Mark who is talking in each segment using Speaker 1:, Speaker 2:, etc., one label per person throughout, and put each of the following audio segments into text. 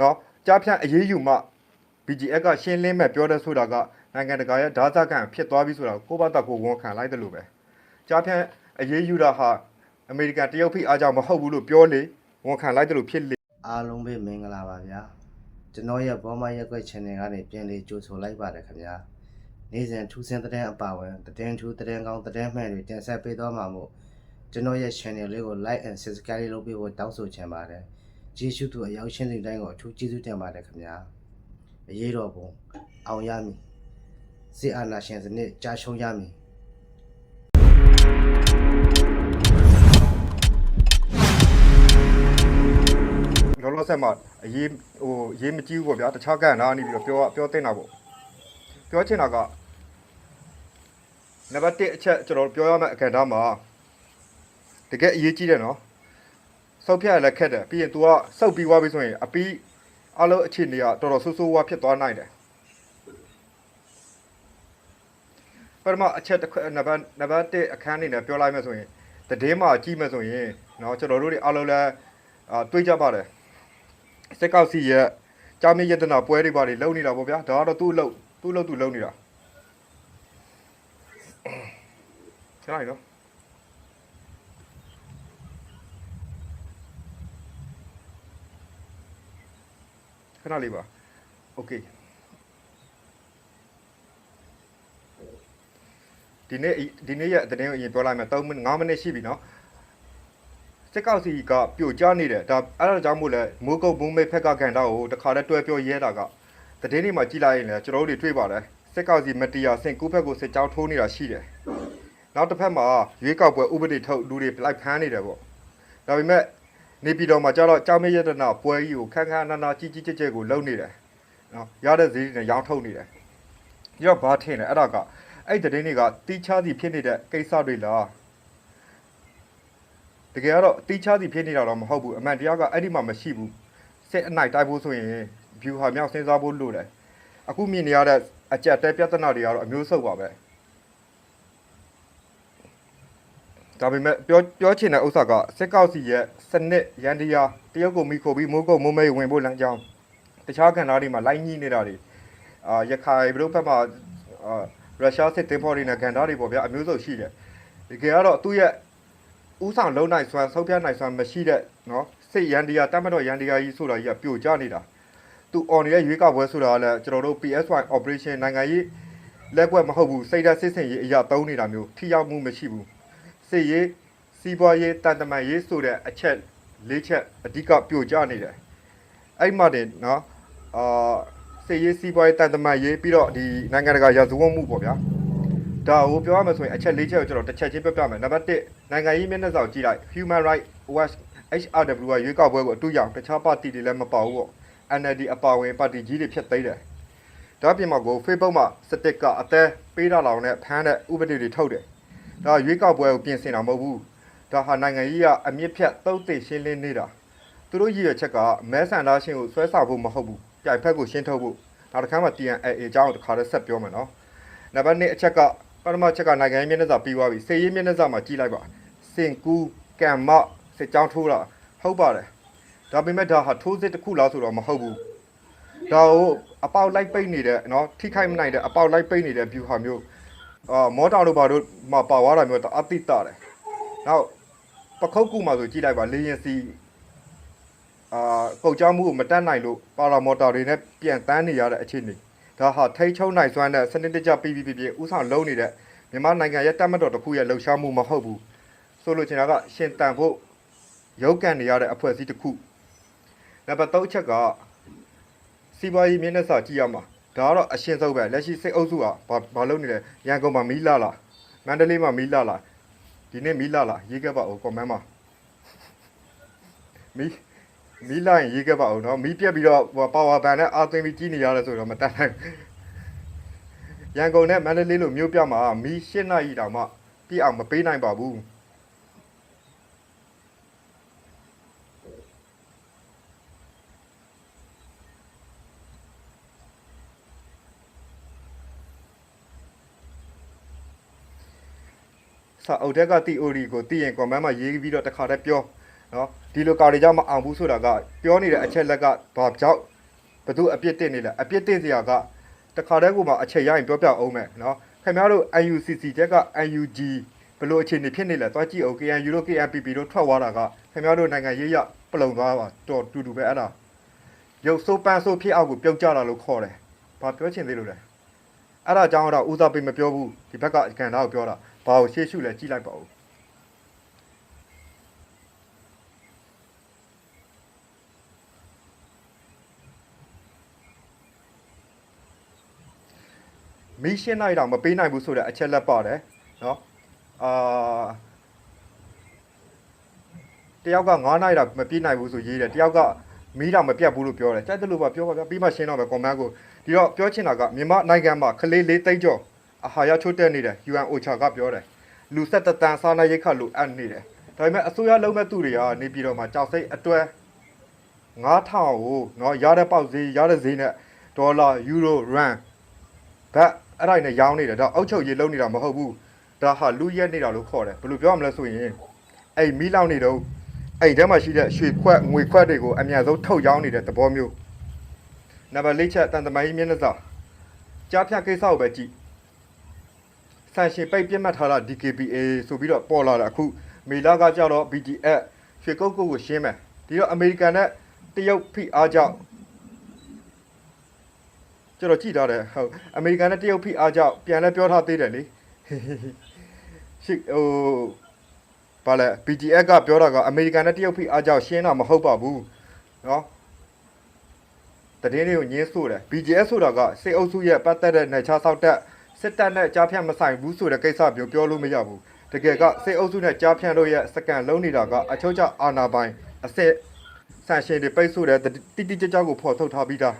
Speaker 1: နော်ကြားဖြန့်အရေးယူမှ BGF ကရှင်းလင်းမဲ့ပြောတဲ့ဆိုတာကနိုင်ငံတကာရဲ့ဓာတ်ကန်ဖြစ်သွားပြီဆိုတာကိုယ့်ဘာသာကိုယ်ဝန်ခံလိုက်တယ်လို့ပဲကြားဖြန့်အရေးယူတာဟာအမေရိကန်တရုတ်ဖိအားကြောင့်မဟုတ်ဘူးလို့ပြောလေဝန်ခံလိုက်တယ်လို့ဖြစ်လေ
Speaker 2: အားလုံးပဲမင်္ဂလာပါဗျာကျွန်တော်ရဲ့ဘောမရက်ွက် channel ကနေပြန်လေးကြိုဆိုလိုက်ပါတယ်ခင်ဗျာနေ့စဉ်ထူးဆန်းတဲ့အပါဝင်သတင်းထူးသတင်းကောင်းသတင်းမှန်တွေတင်ဆက်ပေးသွားမှာမို့ကျွန်တော်ရဲ့ channel လေးကို like and subscribe လုပ်ပေးဖို့တောင်းဆိုချင်ပါတယ် ကျေးဇူးတူအရောက်ရှင်းတဲ့တိုင်းကိုအထူးကျေးဇူးတင်ပါတယ်ခင်ဗျာအရေးတော်ပုံအောင်ရမည်စစ်အာဏာရှင်စနစ်ကြာရှုံးရမည်
Speaker 1: လောလောဆယ်မှာအရေးဟိုအရေးမကြီးဘူးပေါ့ဗျာတခြားကန်နာနေပြီးတော့ပြောပြောတင်တာပေါ့ပြောချင်တာကနံပါတ်1အချက်ကျွန်တော်ပြောရမယ့်အခက်အခဲမှာတကယ်အရေးကြီးတယ်နော် စောက်ဖြတ်ရလည်းခက်တယ်ပြီးရင် तू ကစောက်ပြီးသွားပြီဆိုရင်အပီးအလုံးအခြေအနေကတော်တော်ဆိုးဆိုးဝါးဖြစ်သွားနိုင်တယ်ပထမအချက်တစ်ခွနံပါတ်နံပါတ်1အခန်းအနေနဲ့ပြောလိုက်မယ်ဆိုရင်တည်င်းမှာကြည့်မယ်ဆိုရင်เนาะကျွန်တော်တို့တွေအလုံးလည်းအာတွေးကြပါတယ် စက်ကောက်စီရဲ့ကြောင်မြင့်ရတနာပွဲတွေပါတွေလုံနေတာပေါ့ဗျာဒါကတော့သူ့အလုပ်သူ့အလုပ်သူလုံနေတာချလိုက်နော် ခဏလေးပါโอเคဒီနေ့ဒီနေ့ရဲ့သတင်းကိုအရင်ပြောလိုက်မယ်3မိနစ်5မိနစ်ရှိပြီနော် စစ်ကောက်စီကပြိုကျနေတယ်ဒါအဲ့ဒါကြောင့်မို့လဲမိုးကုတ်ဘုံမိတ်ဖက်ကကန်တော့ကိုတခါတည်းတွဲပြောရဲတာကသတင်းတွေမှာကြည်လိုက်ရင်လည်းကျွန်တော်တို့တွေတွေ့ပါတယ်စစ်ကောက်စီမတီယာစင်ကူးဖက်ကိုစစ်ကြောင်းထိုးနေတာရှိတယ်နောက်တစ်ဖက်မှာရွေးကောက်ပွဲဥပဒေထုတ်လူတွေလိုက်ဖမ်းနေတယ်ပေါ့ဒါပေမဲ့ နေပြည်တော်မှာကျတော့ကြောင်မရတနာပွဲကြီးကိုခန်းခန်းနာနာကြီးကြီးကျယ်ကျယ်ကိုလုပ်နေတယ်နော်ရတဲ့ဈေးတွေနဲ့ရောင်းထုတ်နေတယ်ပြီးတော့ဘာထင်လဲအဲ့ဒါကအဲ့ဒီသတင်းတွေကတီးခြားစီဖြစ်နေတဲ့ကိစ္စတွေလားတကယ်ကတော့တီးခြားစီဖြစ်နေတာတော့မဟုတ်ဘူးအမှန်တရားကအဲ့ဒီမှာမရှိဘူးစစ်အနိုင်တိုက်ဖို့ဆိုရင် view ဟာမြောက်စဉ်းစားဖို့လိုတယ်အခုမြင်နေရတဲ့အကြက်တဲပြဿနာတွေကတော့အမျိုးစုံပါပဲ ဒါပေမဲ့ပြောပြောချင်တဲ့ဥစ္စာကစစ်ကောက်စီရဲ့စနစ်ရန်တရားတရုတ်ကိုမိခိုပြီးမိုးကုတ်မိုးမဲဝင်ဖို့လမ်းကြောင်းတခြားကဏ္ဍတွေမှာလိုက်ညှိနေတာတွေအာရခိုင်ဘရုဘက်မှာအာရုရှားစစ်တင်ဖို့တွေနဲ့ကဏ္ဍတွေပေါ့ဗျာအမျိုးစုံရှိတယ်တကယ်ကတော့သူ့ရဲ့ဥဆောင်လုံးနိုင်စွမ်းဆုံးဖြတ်နိုင်စွမ်းမရှိတဲ့နော်စိတ်ရန်တရားတတ်မတော်ရန်တရားကြီးဆိုတာကြီးကပြိုကျနေတာသူ on ရဲ့ရွေးကောက်ပွဲဆိုတာကလည်းကျွန်တော်တို့ PSY operation နိုင်ငံရေးလက်ကွက်မဟုတ်ဘူးစိတ်ဓာတ်စစ်စင်ရေးအရာသုံးနေတာမျိုးထိရောက်မှုမရှိဘူး စစ်ရေးစီးပွားရေးတန်တမာရေးဆိုတဲ့အချက်လေးချက်အဓိကပြိုကျနေတယ်အဲ့မှတင်နော်အာစစ်ရေးစီးပွားရေးတန်တမာရေးပြီးတော့ဒီနိုင်ငံတကာရာဇဝတ်မှုပေါ့ဗျာဒါကိုပြောရမယ်ဆိုရင်အချက်၄ချက်ကိုကျွန်တော်တစ်ချက်ချင်းပြောပြမယ်နံပါတ်1နိုင်ငံရေးမျက်နှာစာကိုကြည့်လိုက် Human Rights Watch HRW ကရွေးကောက်ပွဲကိုအတူရောက်တခြားပါတီတွေလည်းမပါဘူးပေါ့ NLD အပါဝင်ပါတီကြီးတွေဖြစ်သိမ်းတယ်ဒါအပြင်မှာကို Facebook မှာစတစ်ကအသေးပေးတာလောင်နဲ့ဖမ်းတဲ့ဥပဒေတွေထုတ်တယ် ဒါရွေးကောက်ပွဲကိုပြင်ဆင်တာမဟုတ်ဘူးဒါဟာနိုင်ငံရေးကအမြင့်ဖြတ်သုတ်သိရှင်းလင်းနေတာသူတို့ရည်ရွယ်ချက်ကမဲဆန္ဒရှင်ကိုဆွဲဆောင်ဖို့မဟုတ်ဘူးပြိုင်ဖက်ကိုရှင်းထုတ်ဖို့နောက်တစ်ခါမှ TNA အကြောင်းကိုတစ်ခါတည်းဆက်ပြောမယ်နော်နံပါတ်2အချက်ကပထမအချက်ကနိုင်ငံရေးမျက်နှာစာပြီးသွားပြီစေရေးမျက်နှာစာမှာကြည့်လိုက်ပါစင်ကူးကံမောက်စစ်ကြောင်းထိုးတာဟုတ်ပါတယ်ဒါပေမဲ့ဒါဟာထိုးစစ်တစ်ခုလားဆိုတော့မဟုတ်ဘူးဒါကိုအပေါက်လိုက်ပိတ်နေတဲ့နော်ထိခိုက်မနိုင်တဲ့အပေါက်လိုက်ပိတ်နေတဲ့ view ဟာမျိုး အာမော်တာတို့ဘာတို့မှာပါသွားတာမျိုးတော့အတိတ်တယ်နောက်ပခုတ်ကူမှာဆိုကြည့်လိုက်ပါလေရင်စီအာပုတ်ချမှုကိုမတက်နိုင်လို့ပါရာမော်တာတွေနဲ့ပြန်တန်းနေရတဲ့အခြေအနေဒါဟာထိချုံနိုင်စွမ်းတဲ့စနစ်တကျပြီးပြီးပြီးဥဆောင်လုံးနေတဲ့မြန်မာနိုင်ငံရဲ့တပ်မတော်တစ်ခုရဲ့လှုပ်ရှားမှုမဟုတ်ဘူးဆိုလိုချင်တာကရှင်တန်ဖို့ရုပ်ကန်နေရတဲ့အဖွဲ့အစည်းတစ်ခုနံပါတ်3ချက်ကစီးပွားရေးမျက်နှာစာကြည့်ရမှာ ဒါကတော့အရှင်းဆုံးပဲလက်ရှိစစ်အုပ်စုကဘာလုပ်နေလဲရန်ကုန်မှာမီးလာလာမန္တလေးမှာမီးလာလာဒီနေ့မီးလာလာရေးခဲ့ပါဦးကွန်မန့်မှာမီးမီးလာရင်ရေးခဲ့ပါဦးနော်မီးပြက်ပြီးတော့ပါဝါဘန်နဲ့အာသွင်းပြီးကြီးနေရတယ်ဆိုတော့မတတ်နိုင်ရန်ကုန်နဲ့မန္တလေးလိုမြို့ပြမှာမီး၈နာရီတောင်မှပြည့်အောင်မပေးနိုင်ပါဘူး စာအုပ်တက်က theory ကိုသိရင် comment မှာရေးပြီးတော့တစ်ခါတည်းပြောနော်ဒီလိုကောင်တွေကြောင့်မအောင်ဘူးဆိုတာကပြောနေတဲ့အချက်လက်ကဘာကြောင့်ဘသူအပြစ်တင်နေလဲအပြစ်တင်စရာကတခါတည်းကိုမှအချက်ရရင်ပြောပြအောင်မယ်နော်ခင်ဗျားတို့ UNCC တက်က UNG ဘယ်လိုအခြေအနေဖြစ်နေလဲသွားကြည့်အောင် KNU တို့ KNPP တို့ထွက်သွားတာကခင်ဗျားတို့နိုင်ငံရေးရပလုံသွားပါတော်တူတူပဲအဲ့ဒါရုပ်ဆိုးပန်းဆိုးဖြစ်အောင်ကိုပြုတ်ကြတာလို့ခေါ်တယ်ဘာပြောချင်သေးလို့လဲအဲ့ဒါအကြောင်းတော့ဦးစားပေးမပြောဘူးဒီဘက်ကကန်သားကိုပြောတာ ဘာကိုရှေ့ရှုလဲကြည့်လိုက်ပါဦးမီးရှင်းလိုက်တော့မပေးနိုင်ဘူးဆိုတဲ့အချက်လက်ပါတယ်နော်အာတယောက်က9နိုင်တော့မပြည့်နိုင်ဘူးဆိုရေးတယ်တယောက်ကမီးတော့မပြတ်ဘူးလို့ပြောတယ်ကြိုက်တယ်လို့ပါပြောပါဗျာပြီးမှရှင်းတော့မယ်ကွန်မန့်ကိုဒီတော့ပြောချင်တာကမြန်မာနိုင်ငံမှာကလေးလေးသိန်းကျော် အာဟာရချိုးတက်နေတယ် UN OCHA ကပြောတယ်လူဆက်တတန်စားနာရိတ်ခတ်လို့အပ်နေတယ်ဒါပေမဲ့အစိုးရလုံးမဲ့သူတွေကနေပြည်တော်မှာကြောက်စိတ်အတွဲ9000ကိုနော်ရတဲ့ပေါက်ဈေးရတဲ့ဈေးနဲ့ဒေါ်လာယူရိုရန်ဘတ်အဲ့ဒါနဲ့ရောင်းနေတယ်ဒါအုတ်ချုပ်ရေးလုံးနေတာမဟုတ်ဘူးဒါဟာလူရက်နေတာလို့ခေါ်တယ်ဘယ်လိုပြောရမလဲဆိုရင်အဲ့မီးလောင်နေတော့အဲ့ထဲမှာရှိတဲ့ရွှေခွက်ငွေခွက်တွေကိုအများဆုံးထုတ်ရောင်းနေတဲ့သဘောမျိုးနံပါတ်၄ချက်တန်တမိုင်းမျက်နှာစာကြားဖြတ်ကိစ္စကိုပဲကြည့် ဆန်ရှင်ပိတ်ပြတ်မှတ်ထားတာ DKBA ဆိုပြီးတော့ပေါ်လာတာအခုမေလာကကြတော့ BTS ရွှေကုတ်ကုတ်ကိုရှင်းမယ်ဒီတော့အမေရိကန်နဲ့တရုတ်ဖိအားကြောင့် ကျွန်တော်ကြည့်ထားတယ်ဟုတ်အမေရိကန်နဲ့တရုတ်ဖိအားကြောင့်ပြန်လဲပြောထားသေးတယ်လေရှိဟိုဘာလဲ BGS ကပြောတာကအမေရိကန်နဲ့တရုတ်ဖိအားကြောင့်ရှင်းတာမဟုတ်ပါဘူးเนาะတည်င်းလေးကိုညင်းဆို့တယ် BGS ဆိုတာကစေအုပ်စုရဲ့ပတ်သက်တဲ့နေချာဆောက်တက် စစ်တပ်နဲ့ကြားဖြတ်မဆိုင်ဘူးဆိုတဲ့ကိစ္စမျိုးပြောလို့မရဘူးတကယ်ကစေအုပ်စုနဲ့ကြားဖြတ်လို့ရဲ့စကန်လုံးနေတာကအချုပ်ချအာနာပိုင်အစစ်ဆန်ရှင်တွေပိတ်ဆို့တဲ့တိတိကျကျကိုဖော်ထုတ်ထားပြီးသား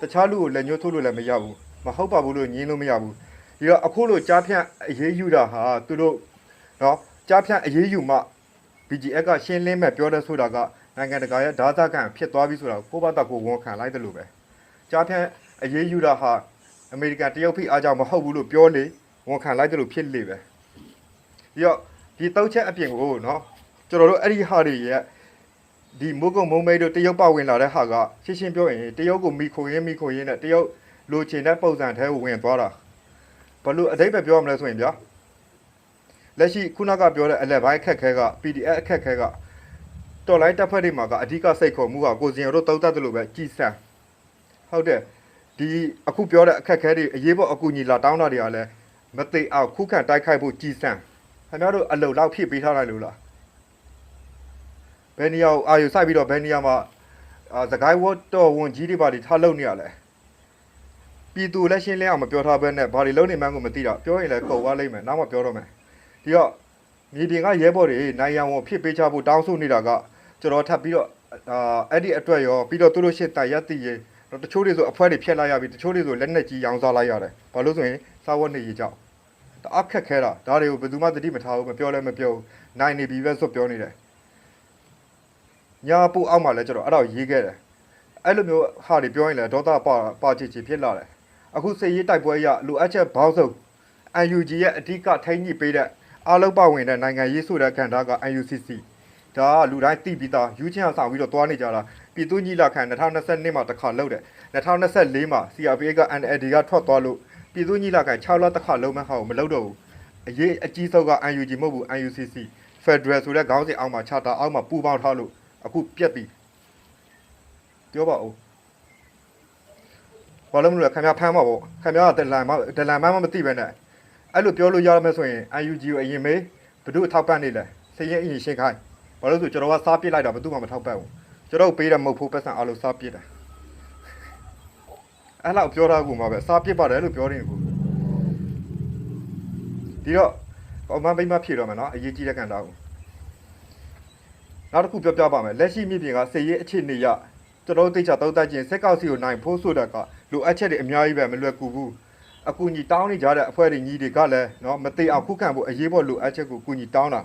Speaker 1: တခြားလူကိုလက်ညှိုးထိုးလို့လည်းမရဘူးမဟုတ်ပါဘူးလို့ညင်းလို့မရဘူးဒီတော့အခုလိုကြားဖြန့်အရေးယူတာဟာသူတို့နော်ကြားဖြန့်အရေးယူမှ BGF ကရှင်းလင်းမဲ့ပြောတဲ့ဆိုတာကနိုင်ငံတကာရဲ့ဓာတ်ကန်ဖြစ်သွားပြီဆိုတာကိုယ့်ဘာသာကိုယ်ဝန်ခံလိုက်တယ်လို့ပဲကြားဖြန့်အရေးယူတာဟာ အမေရိကန်တရုတ်ဖိအားကြောင့်မဟုတ်ဘူးလို့ပြောလေဝန်ခံလိုက်တယ်လို့ဖြစ်လေပဲဒီတော့ဒီတောက်ချက်အပြင်ကိုနော်ကျွန်တော်တို့အဲ့ဒီဟာတွေရဲ့ဒီမိုးကုံမုံမိတ်တို့တရုတ်ပဝင်လာတဲ့ဟာကရှင်းရှင်းပြောရင်တရုတ်ကိုမိခိုရင်းမိခိုရင်းနဲ့တရုတ်လိုချင်တဲ့ပုံစံထဲကိုဝင်သွားတာဘလို့အတိတ်ပဲပြောရမလဲဆိုရင်ဗျာလက်ရှိခုနကပြောတဲ့အလက်ပိုင်းအခက်ခဲက PDF အခက်ခဲကတော်လိုင်းတပ်ဖွဲ့တွေမှာကအဓိကစိတ်ခေါ်မှုကကိုစင်ရတို့တောက်တတ်တယ်လို့ပဲကြည်စံဟုတ်တယ် ဒီအခုပြောတဲ့အခက်ခဲတွေအရေးပေါ်အကူအညီလာတောင်းတာတွေကလည်းမသိအောင်ခုခံတိုက်ခိုက်ဖို့ကြည်စံခင်ဗျားတို့အလုံလောက်ဖြစ်ပေးထားလိုက်လို့လားဘယ်နေရာကိုအာယူစိုက်ပြီးတော့ဘယ်နေရာမှာအာသခိုင်းဝတ်တော်ဝန်ကြီးတွေပါတွေထားလုံနေရလဲပြည်သူလက်ရှင်းလင်းအောင်မပြောထားဘဲနဲ့ဘာတွေလုံနေမှန်းကိုမသိတော့ပြောရင်လည်းကုန်သွားလိမ့်မယ်နောက်မှပြောတော့မယ်ဒီတော့မြေပြင်ကရဲဘော်တွေနိုင်ရန်ဝန်ဖြစ်ပေးချဖို့တောင်းဆိုနေတာကကျွန်တော်ထပ်ပြီးတော့အာအဲ့ဒီအတွက်ရောပြီးတော့သူတို့ရှစ်တိုင်ရက်တည်ရေတော့ တချို့တွေဆိုအဖွဲတွေဖြက်လိုက်ရပြီတချို့တွေဆိုလက်နဲ့ကြီးရောင်းစားလိုက်ရတယ်ဘာလို့ဆိုရင်စားဝတ်နေရေးကြောက်တအားခက်ခဲတာဒါတွေကိုဘယ်သူမှသတိမထားဘူးမပြောလည်းမပြောဘူးနိုင်နေပြီပဲဆိုပြောနေတယ်ညာပူအောက်မှာလဲကျတော့အဲ့ဒါကိုရေးခဲ့တယ်အဲ့လိုမျိုးဟာတွေပြောရင်လည်းဒေါသပါပါချီချီဖြစ်လာတယ်အခုစေရေးတိုက်ပွဲရလူအပ်ချက်ဘောင်းစုံ UNG ရဲ့အဓိကထိန်းညှိပေးတဲ့အားလုံးပါဝင်တဲ့နိုင်ငံရေးဆိုတဲ့ခံတာက UNCC ဒါကလူတိုင်းသိပြီးသားယူချင်းအောင်ဆောင်ပြီးတော့တွားနေကြတာပြည်သူညီလာခံ2022မှာတစ်ခါလုပ်တယ်2024မှာ CRPA က NLD ကထွက်သွားလို့ပြည်သူညီလာခံ6လတစ်ခါလုံးမဲ့ဟာကိုမလုပ်တော့ဘူးအရေးအကြီးဆုံးက UNG မဟုတ်ဘူး UNCC Federal ဆိုတဲ့ခေါင်းစဉ်အောက်မှာ charter အောက်မှာပူးပေါင်းထားလို့အခုပြက်ပြီပြောပါဦးဘာလို့မလို့လဲခင်ဗျားဖမ်းမှာပေါ့ခင်ဗျားကဒလန်မဒလန်မမသိပဲနဲ့အဲ့လိုပြောလို့ရမယ်ဆိုရင် UNG ကိုအရင်မေးဘယ်သူအထောက်ပံ့နေလဲစရင်အရင်ရှင်းခိုင်း ဘာလို့ဆိုကျွန်တော်ကစားပစ်လိုက်တာဘယ်သူမှမထောက်ပံ့ဘူးကျွန်တော်ပေးတဲ့မဟုတ်ဖို့ပတ်စံအားလုံးစားပစ်တာအဲ့လောက်ပြောတာကူမှာပဲစားပစ်ပါတယ်လို့ပြောနေကူဒီတော့အမှန်ပိမဖြေတော့မယ်နော်အရေးကြီးတဲ့ကန်တာကို နောက်တစ်ခုပြောပြပါမယ်လက်ရှိမြေပြင်ကစေရေးအခြေအနေရကျွန်တော်တို့သိချသုံးသပ်ခြင်းစက်ကောက်စီကိုနိုင်ဖို့ဆိုတာကလိုအပ်ချက်တွေအများကြီးပဲမလွယ်ကူဘူးအကူညီတောင်းနေကြတဲ့အဖွဲ့တွေညီတွေကလည်းเนาะမသိအောင်ခုခံဖို့အရေးပေါ်လိုအပ်ချက်ကိုကူညီတောင်းတာ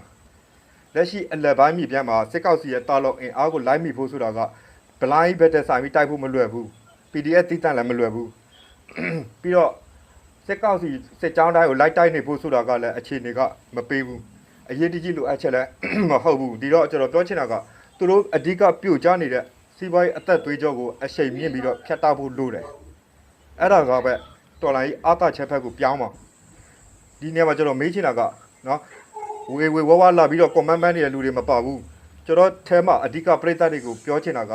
Speaker 1: လက်ရှိအလက်ပိုင်းမြေပြန်မှာစက်ကောက်စီရဲ့တာလော့အင်အားကိုလိုက်မိဖို့ဆိုတာကဘလိုင်းဘက်တက်ဆိုင်ပြီးတိုက်ဖို့မလွယ်ဘူး PDF တိတန့်လည်းမလွယ်ဘူးပြီးတော့စက်ကောက်စီစက်ကြောင်းတိုင်းကိုလိုက်တိုက်နေဖို့ဆိုတာကလည်းအခြေအနေကမပေးဘူးအရေးတကြီးလိုအပ်ချက်လည်းမဟုတ်ဘူးဒီတော့ကျွန်တော်ပြောချင်တာကသူတို့အဓိကပြိုကျနေတဲ့စီးပွားရေးအသက်သွေးကြောကိုအရှိန်မြင့်ပြီးတော့ဖျက်တောက်ဖို့လိုတယ်အဲ့ဒါကပဲတော်လိုင်းအာတာချက်ဖက်ကိုပြောင်းပါဒီနေရာမှာကျွန်တော်မေးချင်တာကနော် ဝေဝေဝဝလာပြီးတော့ comment မန်းနေတဲ့လူတွေမပါဘူးကျွန်တော်အဲမှာအဓိကပြိတ္တတွေကိုပြောချင်တာက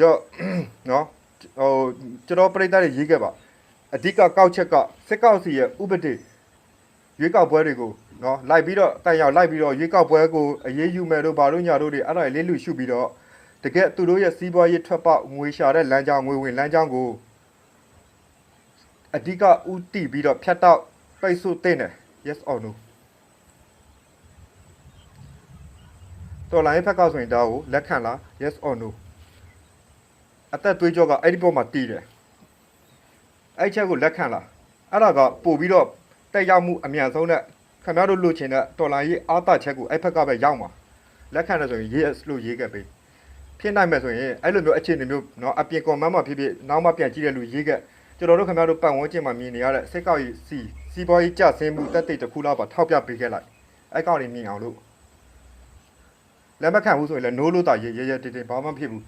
Speaker 1: ရော့နော်ဟိုကျွန်တော်ပြိတ္တတွေရေးခဲ့ပါအဓိကကောက်ချက်ကစစ်ကောက်စီရဲ့ဥပဒေရွေးကောက်ပွဲတွေကိုနော်လိုက်ပြီးတော့တိုင်ရောက်လိုက်ပြီးတော့ရွေးကောက်ပွဲကိုအရေးယူမယ်တို့ဘာလို့ညာတို့တွေအဲ့ဒါတွေလေးလူရှုပြီးတော့ တကယ်သူတို့ရဲ့စီးပွားရေးထွက်ပေါက်ငွေရှာတဲ့လမ်းကြောင်းငွေဝင်လမ်းကြောင်းကိုအဓိကဥတီပြီးတော့ဖြတ်တော့ပိတ်ဆို့တဲ့တယ် yes or no တော်လိုင်းဖက်ကဆိုရင်ဒါကိုလက်ခံလား yes or no အသက်သွေးကြောကအဲ့ဒီပေါ်မှာတည်တယ်အဲ့ချက်ကိုလက်ခံလားအဲ့ဒါကပို့ပြီးတော့တက်ရောက်မှုအမြန်ဆုံးတဲ့ခင်ဗျားတို့လိုချင်တဲ့တော်လိုင်းရေးအားတာချက်ကိုအဲ့ဖက်ကပဲရောက်မှာလက်ခံတယ်ဆိုရင် yes လို့ရေးခဲ့ပေး ဖြစ်နိုင်မယ်ဆိုရင်အဲ့လိုမျိုးအခြေအနေမျိုးเนาะအပြင် comment မှာဖြစ်ဖြစ်နောက်မှပြန်ကြည့်တဲ့လူရေးခဲ့ကျွန်တော်တို့ခင်ဗျားတို့ပတ်ဝန်းကျင်မှာမြင်နေရတဲ့စိတ်ကောက်ရေးစီစီးပွားရေးကြဆင်းမှုတက်တဲ့တစ်ခုလောက်ပါထောက်ပြပေးခဲ့လိုက်အဲ့ကောင်တွေမြင်အောင်လို့လက်မခံဘူးဆိုရင်လည်း no လို့တာရေးရဲရဲတင်းတင်းဘာမှမဖြစ်ဘူး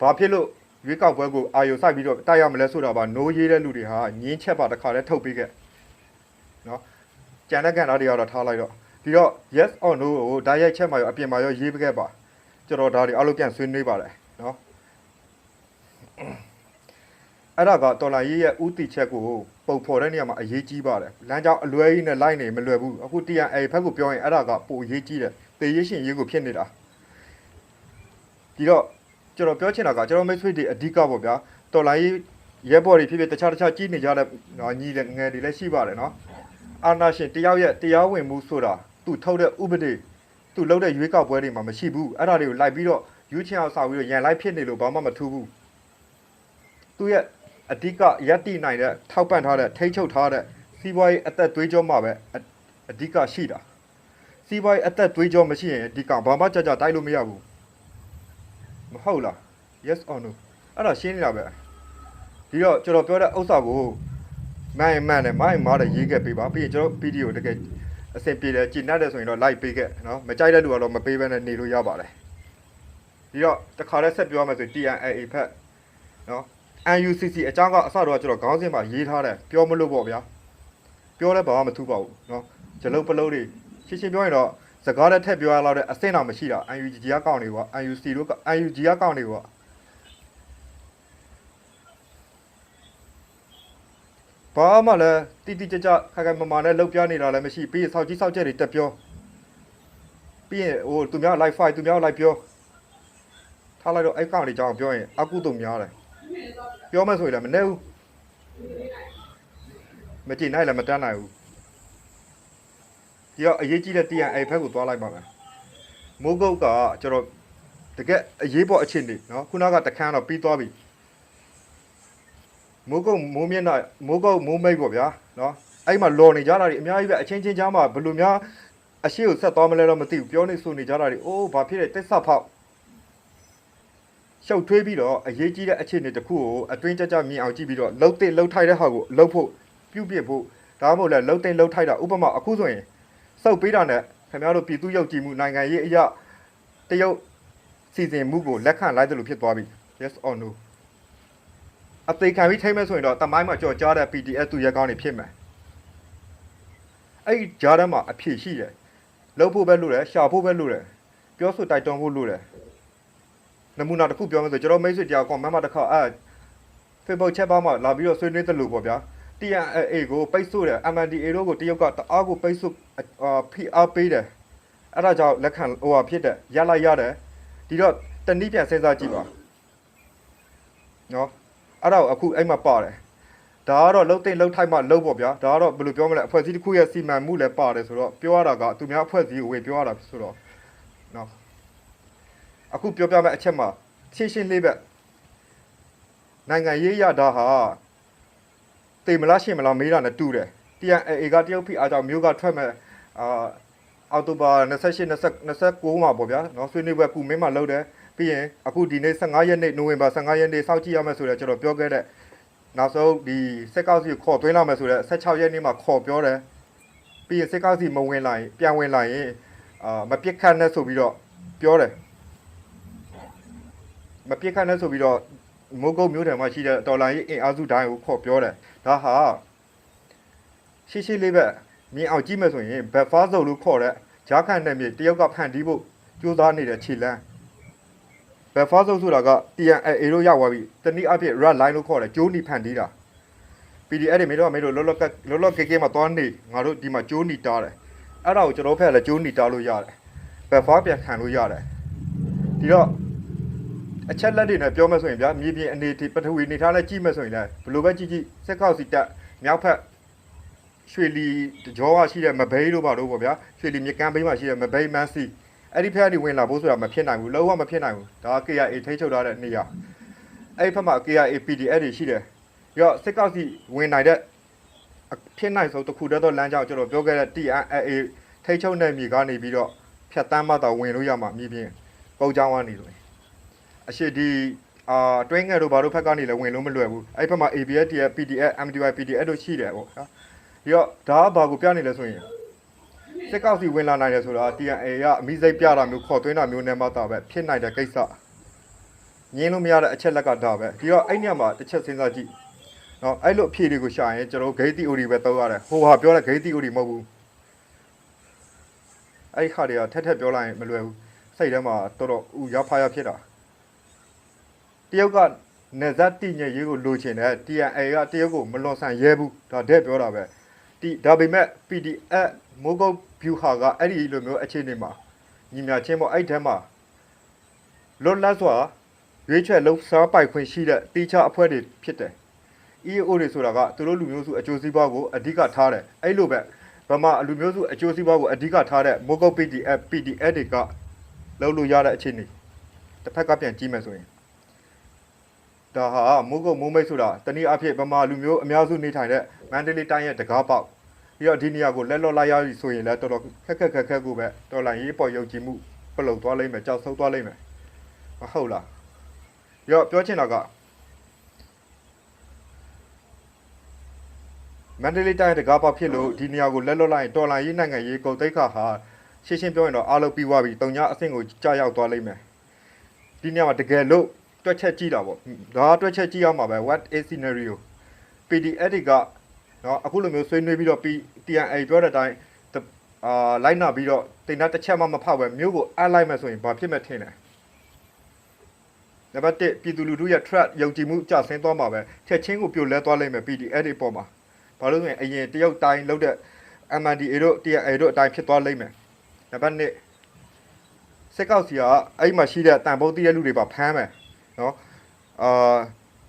Speaker 1: ဘာဖြစ်လို့ ရွေးကောက်ပွဲကိုအာရုံစိုက်ပြီးတော့တိုက်ရမလဲဆိုတာပါနိုးရေးတဲ့လူတွေဟာငင်းချက်ပါတစ်ခါတည်းထုတ်ပေးခဲ့နော်ကြံတဲ့ကန်သားတွေကတော့ထားလိုက်တော့ဒီတော့ yes or no ကိုဓာတ်ရိုက်ချက်မှာရောအပြင်မှာရောရေးပေးခဲ့ပါ ကျွန်တော်ဒါတွေအလုပ်ပြန်ဆွေးနွေးပါတယ်နော်အဲ့ဒါကတော်လာရေးရဲ့ဥတီချက်ကိုပုံဖော်တဲ့နေရာမှာအရေးကြီးပါတယ်လမ်းကြောင်းအလွဲကြီးနဲ့လိုက်နေမလွယ်ဘူးအခု TNA ဘက်ကိုပြောရင်အဲ့ဒါကပိုအရေးကြီးတယ်တေရေးရှင်ရေးကိုဖြစ်နေတာဒီတော့ကျွန်တော်ပြောချင်တာကကျွန်တော်မိတ်ဆွေတွေအဓိကပေါ့ဗျာတော်လိုင်းရဲဘော်တွေဖြစ်ဖြစ်တခြားတခြားကြီးနေကြတဲ့နော်ညီတဲ့ငယ်တွေလည်းရှိပါတယ်နော်အာနာရှင်တယောက်ရဲ့တရားဝင်မှုဆိုတာသူထုတ်တဲ့ဥပဒေ သူလုပ်တဲ့ရွေးကောက်ပွဲတွေမှာမရှိဘူးအဲ့ဒါတွေကိုလိုက်ပြီးတော့ယူချင်အောင်ဆောက်ပြီးတော့ရန်လိုက်ဖြစ်နေလို့ဘာမှမထူးဘူးသူရဲ့အဓိကရက်တိနိုင်တဲ့ထောက်ပံ့ထားတဲ့ထိန်းချုပ်ထားတဲ့စီးပွားရေးအသက်သွေးကြောမှာပဲအအဓိကရှိတာစီးပွားရေးအသက်သွေးကြောမရှိရင်ဒီကောင်ဘာမှကြကြတိုက်လို့မရဘူးမဟုတ်လား yes or no အဲ့ဒါရှင်းနေတာပဲဒီတော့ကျွန်တော်ပြောတဲ့ဥစ္စာကိုမှန်ရင်မှန်တယ်မိုင်းမားတယ်ရေးခဲ့ပေးပါပြီးရင်ကျွန်တော်ဗီဒီယိုတကယ် အဆင်ပြေတယ်ကြည်နပ်တယ်ဆိုရင်တော့ like ပေးခဲ့နော်မကြိုက်တဲ့လူကတော့မပေးဘဲနဲ့နေလို့ရပါတယ်ဒီတော့တခါတည်းဆက်ပြောရမယ်ဆို TNAA ဖက်နော် UNCC အကြောင်းကအစတော့ကျွန်တော်ခေါင်းစဉ်မှာရေးထားတယ်ပြောမလို့ပေါ့ဗျာပြောလဲဘာမှမထူးပါဘူးနော်ဂျလုတ်ပလုံးတွေရှင်းရှင်းပြောရင်တော့စကားနဲ့ထည့်ပြောရလောက်တဲ့အဆင့်တော့မရှိတာ UNG ကကောင်းနေကွာ UNC တို့က UNG ကကောင်းနေကွာ ဘာမှလည်းတိတိကျကျခိုင်ခိုင်မာမာနဲ့လောက်ပြနေတာလည်းမရှိပြီးရင်စောက်ကြီးစောက်ချက်တွေတက်ပြောပြီးရင်ဟိုသူများ live fight သူများ live ပြောထားလိုက်တော့အဲ့ကောင်တွေကြောင်းပြောရင်အကုတုံများတယ်ပြောမှဆိုရင်လည်းမနေဘူးမကြည့်နိုင်လည်းမတန်းနိုင်ဘူးဒီတော့အရေးကြီးတဲ့ TNA ဘက်ကိုသွားလိုက်ပါမယ်မိုးကုတ်ကကျွန်တော်တကယ်အရေးပေါ်အခြေအနေနော်ခုနကတခန်းတော့ပြီးသွားပြီ မိုးကုတ်မိုးမျက်နှာမိုးကုတ်မိုးမိတ်ပေါ့ဗျာနော်အဲ့မှာလော်နေကြတာတွေအများကြီးပဲအချင်းချင်းကြားမှာဘယ်လိုများအရှိကိုဆက်သွားမလဲတော့မသိဘူးပြောနေဆိုနေကြတာတွေအိုးဘာဖြစ်လဲတက်ဆက်ဖောက်ရှုပ်ထွေးပြီးတော့အရေးကြီးတဲ့အခြေအနေတစ်ခုကိုအတွင်းကြကြမြင်အောင်ကြည့်ပြီးတော့လှုပ်တဲ့လှုပ်ထိုက်တဲ့ဟာကိုလှုပ်ဖို့ပြုတ်ပြစ်ဖို့ဒါမှမဟုတ်လဲလှုပ်တဲ့လှုပ်ထိုက်တာဥပမာအခုဆိုရင်စုပ်ပေးတာနဲ့ခင်ဗျားတို့ပြည်သူ့ရုပ်ကြည်မှုနိုင်ငံရေးအရာတရုတ်စီစဉ်မှုကိုလက်ခံလိုက်တယ်လို့ဖြစ်သွားပြီ yes or no အသေးခံပြီးထိမ့်မဲ့ဆိုရင်တော့တမိုင်းမှာကြော်ကြားတဲ့ PDF သူရဲကောင်းတွေဖြစ်မယ်အဲ့ဒီကြားထဲမှာအဖြစ်ရှိတယ်လှုပ်ဖို့ပဲလို့တယ်ရှာဖို့ပဲလို့တယ်ပြောဆိုတိုက်တွန်းဖို့လို့တယ်နမူနာတစ်ခုပြောမယ်ဆိုကျွန်တော်မိတ်ဆွေတယောက် comment မှာတစ်ခါအဲ Facebook chat ပါမှာလာပြီးတော့ဆွေးနွေးတယ်လို့ပေါ့ဗျာ TNA ကိုပိတ်ဆို့တယ် MNDA တို့ကိုတရုတ်ကတအားကိုပိတ်ဆို့အာဖိအားပေးတယ်အဲ့ဒါကြောင့်လက်ခံဟိုဟာဖြစ်တယ်ရလိုက်ရတယ်ဒီတော့တနည်းပြန်စဉ်းစားကြည့်ပါနော် အဲ့ဒါကိုအခုအဲ့မှာပါတယ်ဒါကတော့လှုပ်သိမ့်လှုပ်ထိုက်မှလှုပ်ပေါ့ဗျာဒါကတော့ဘယ်လိုပြောမလဲအဖွဲ့အစည်းတစ်ခုရဲ့စီမံမှုလည်းပါတယ်ဆိုတော့ပြောရတာကသူများအဖွဲ့အစည်းကိုဝင်ပြောရတာဆိုတော့နော်အခုပြောပြမယ့်အချက်မှာရှင်းရှင်းလေးပဲနိုင်ငံရေးရတာဟာတိမ်မလားရှင်းမလားမေးတာနဲ့တူတယ် TNA ကတရုတ်ပြည်အားကြောင့်မျိုးကထွက်မဲ့အာအောက်တိုဘာ28 29မှာပေါ့ဗျာနော်ဆွေးနွေးပွဲပူမင်းမှာလုပ်တယ် ပြီးရင်အခုဒီနေ့15ရက်နေ့နိုဝင်ဘာ15ရက်နေ့စောင့်ကြည့်ရမယ်ဆိုတော့ကျွန်တော်ပြောခဲ့တဲ့နောက်ဆုံးဒီစစ်ကောက်စီကိုခေါ်သွင်းလာမယ်ဆိုတော့16ရက်နေ့မှာခေါ်ပြောတယ်ပြီးရင်စစ်ကောက်စီမဝင်လာရင်ပြန်ဝင်လာရင်အာမပြစ်ခတ်နဲ့ဆိုပြီးတော့ပြောတယ်မပြစ်ခတ်နဲ့ဆိုပြီးတော့မိုးကုတ်မျိုးတယ်မှာရှိတဲ့တော်လိုင်းရေးအင်အားစုတိုင်းကိုခေါ်ပြောတယ်ဒါဟာရှိရှိလေးပဲမြင်အောင်ကြည့်မယ်ဆိုရင်ဘက်ဖားစုပ်လို့ခေါ်တဲ့ဂျားခန်နယ်မြေတယောက်ကဖန်တီးဖို့ကြိုးစားနေတဲ့ခြေလမ်း ဘယ်ဖားစုပ်ဆိုတာက TNA လို့ရောက်သွားပြီတနည်းအားဖြင့် red line လို့ခေါ်တယ်ကျိုးနီဖန်တီးတာ PDF တွေမင်းတို့ကမင်းတို့လောလောကလောလောကေကေမှာသွားနေငါတို့ဒီမှာကျိုးနီတားတယ်အဲ့ဒါကိုကျွန်တော်ဖက်လည်းကျိုးနီတားလို့ရတယ်ဘယ်ဖားပြန်ခံလို့ရတယ်ဒီတော့အချက်လက်တွေနဲ့ပြောမယ်ဆိုရင်ဗျာမြေပြင်အနေဒီပထဝီနေထားနဲ့ကြည့်မယ်ဆိုရင်လည်းဘယ်လိုပဲကြည့်ကြည့်စက်ကောက်စီတက်မြောက်ဖက်ရွှေလီကြောဝရှိတဲ့မဘိန်းတို့ပါတော့ပေါ့ဗျာရွှေလီမြကမ်းဘိန်းမှာရှိတဲ့မဘိန်းမန်းစီ အဲ့ဒီဖက်ကနေဝင်လာဖို့ဆိုတာမဖြစ်နိုင်ဘူးလုံးဝမဖြစ်နိုင်ဘူးဒါက KIA ထိချုပ်ထားတဲ့နေရာအဲ့ဒီဖက်မှာ KIA PDF တွေရှိတယ်ပြီးတော့စစ်ကောက်စီဝင်နိုင်တဲ့အဖြစ်နိုင်ဆုံးတစ်ခုတည်းသောလမ်းကြောင်းကျွန်တော်ပြောခဲ့တဲ့ TNA ထိချုပ်တဲ့မြေကနေပြီးတော့ဖြတ်တမ်းမှတော့ဝင်လို့ရမှာမြေပြင်ပုံချောင်းကနေလို့အရှိဒီအာတွင်းငယ်တို့ဘာတို့ဖက်ကနေလည်းဝင်လို့မလွယ်ဘူးအဲ့ဒီဖက်မှာ ABS TF PDF MDY PDF တို့ရှိတယ်ပေါ့နော်ပြီးတော့ဒါကဘာကိုပြနေလဲဆိုရင် စစ်ကောက်စီဝင်လာနိုင်တယ်ဆိုတာ TNA ကအမိစိတ်ပြတာမျိုးခေါ်သွင်းတာမျိုးနဲ့မှသာပဲဖြစ်နိုင်တဲ့ကိစ္စငင်းလို့မရတဲ့အချက်လက်ကဒါပဲဒီတော့အဲ့ညမှာတစ်ချက်စဉ်းစားကြည့်နော်အဲ့လိုအဖြေတွေကိုရှာရင်ကျွန်တော်ဂိတ်တီအိုဒီပဲသုံးရတယ်ဟိုဟာပြောတဲ့ဂိတ်တီအိုဒီမဟုတ်ဘူးအဲ့ဒီခါတွေကထက်ထက်ပြောလိုက်ရင်မလွယ်ဘူးစိတ်ထဲမှာတော်တော်ဥရဖားရဖြစ်တာတယောက်ကနေဇက်တိညရေးကိုလိုချင်တယ် TNA ကတယောက်ကိုမလွန်ဆန်ရဲဘူးဒါတဲ့ပြောတာပဲ ဒီဒါပေမဲ့ PDF မိုးကုတ် view ဟာကအဲ့ဒီလိုမျိုးအခြေအနေမှာညီမြချင်းပေါ့အဲ့ဒီထဲမှာလွတ်လပ်စွာရွေးချယ်လုံးစားပိုက်ခွင့်ရှိတဲ့တီချာအဖွဲ့တွေဖြစ်တယ် EAO တွေဆိုတာကသူတို့လူမျိုးစုအကျိုးစီးပွားကိုအဓိကထားတယ်အဲ့လိုပဲဗမာလူမျိုးစုအကျိုးစီးပွားကိုအဓိကထားတဲ့မိုးကုတ် PDF PDF တွေကလုံးလို့ရတဲ့အခြေအနေတစ်ဖက်ကပြန်ကြည့်မယ်ဆိုရင် ဒါဟာမိုးကုတ်မိုးမိတ်ဆိုတာတနည်းအားဖြင့်ဗမာလူမျိုးအများစုနေထိုင်တဲ့မန္တလေးတိုင်းရဲ့တကားပေါက်ပြီးတော့ဒီနေရာကိုလက်လော့လိုက်ရပြီဆိုရင်လည်းတော်တော်ခက်ခက်ခက်ခက်ကိုပဲတော်လိုင်းရေးပေါ်ယုံကြည်မှုပလုံသွားလိမ့်မယ်ကြောက်ဆုပ်သွားလိမ့်မယ်မဟုတ်လားရောပြောချင်တာကမန္တလေးတိုင်းတကားပေါက်ဖြစ်လို့ဒီနေရာကိုလက်လော့လိုက်ရင်တော်လိုင်းရေးနိုင်ငံရေးကုန်သိက္ခာဟာရှင်းရှင်းပြောရင်တော့အားလုံးပြီးသွားပြီတုံညာအဆင့်ကိုကြာရောက်သွားလိမ့်မယ်ဒီနေရာမှာတကယ်လို့ တွက်ချက်ကြည့်တာပေါ့ဒါကတွက်ချက်ကြည့်ရမှာပဲ what is scenario PDF တွေကနော်အခုလိုမျိုးဆွေးနွေးပြီးတော့ပြီး TNA ပြောတဲ့အတိုင်းတအာလိုက်နာပြီးတော့တင်တာတစ်ချက်မှမဖောက်ပဲမျိုးကိုအပ်လိုက်မှဆိုရင်ဘာဖြစ်မဲ့ထင်လဲနံပါတ်1ပြည်သူလူထုရဲ့ threat ယုံကြည်မှုကျဆင်းသွားမှာပဲချက်ချင်းကိုပြိုလဲသွားလိမ့်မယ် PDF တွေပေါ်မှာဘာလို့လဲဆိုရင်အရင်တရုတ်တိုင်းလောက်တဲ့ MNDA တို့ TNA တို့အတိုင်းဖြစ်သွားလိမ့်မယ်နံပါတ်2စက်ကောက်စီကအဲ့မှာရှိတဲ့တန်ဖိုးတည့်တဲ့လူတွေပါဖမ်းမယ် နော်အာ